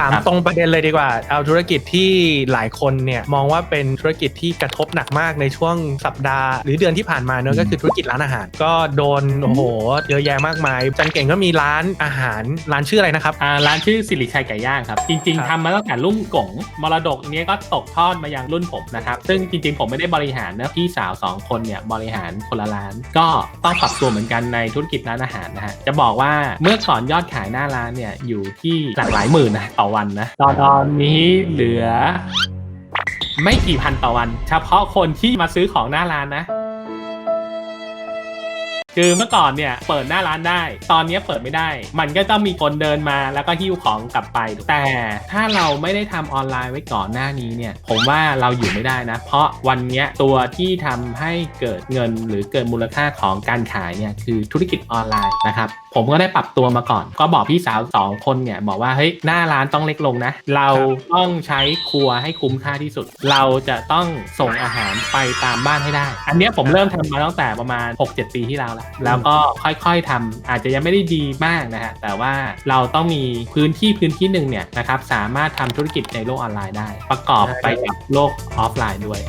ถามครับตรงประเด็นเลยดีกว่า เอาธุรกิจที่หลายคนเนี่ยมองว่าเป็นธุรกิจที่กระทบหนักมากในช่วงสัปดาห์ หรือเดือนที่ผ่านมาเนอะก็คือธุรกิจร้านอาหาร ก็โดนโอ้โหเยอะแยะมากมายจันเก่งก็มีร้านอาหารร้านชื่ออะไรนะครับ อ่าร้านชื่อสิริชัยไก่ย่างครับ จริงครับๆทำมาตั้งแต่รุ่นกงมรดกเนี้ยก็ตกทอดมายังรุ่นผมนะครับ ซึ่งจริง ๆ ผมไม่ได้บริหารนะพี่สาวสองคนเนี่ยบริหารคนละร้าน ก็ต้องปรับตัวเหมือนกันในธุรกิจร้านอาหารนะฮะจะบอกว่าเมื่อก่อนยอดขายหน้าร้านเนี่ยอยู่ที่หลักหลายหมื่นนะต่อวันนะ ตอนตอนนี้เหลือ ไม่กี่พันต่อวัน เฉพาะคนที่มาซื้อของหน้าร้านนะ คือเมื่อก่อนเนี่ยเปิดหน้าร้านได้ ตอนนี้เปิดไม่ได้ มันก็ต้องมีคนเดินมาแล้วก็หิ้วของกลับไป แต่ถ้าเราไม่ได้ทำออนไลน์ไว้ก่อนหน้านี้เนี่ย ผมว่าเราอยู่ไม่ได้นะ เพราะวันนี้ตัวที่ทำให้เกิดเงินหรือเกิดมูลค่าของการขายเนี่ยคือธุรกิจออนไลน์นะครับ ผมก็ได้ปรับตัวมาก่อน ก็บอกพี่สาวสองคนเนี่ยบอกว่าเฮ้ยหน้าร้านต้องเล็กลงนะ เราต้องใช้ครัวให้คุ้มค่าที่สุด เราจะต้องส่งอาหารไปตามบ้านให้ได้ อันนี้ผมเริ่มทำมาตั้งแต่ประมาณ 6-7 ปีที่แล้วแล้วแล้วก็ค่อยๆทำอาจจะยังไม่ได้ดีมากนะฮะแต่ว่าเราต้องมีพื้นที่พื้นที่หนึ่งเนี่ยนะครับสามารถทำธุรกิจในโลกออนไลน์ได้ ประกอบไปกับโลกออฟไลน์ด้วย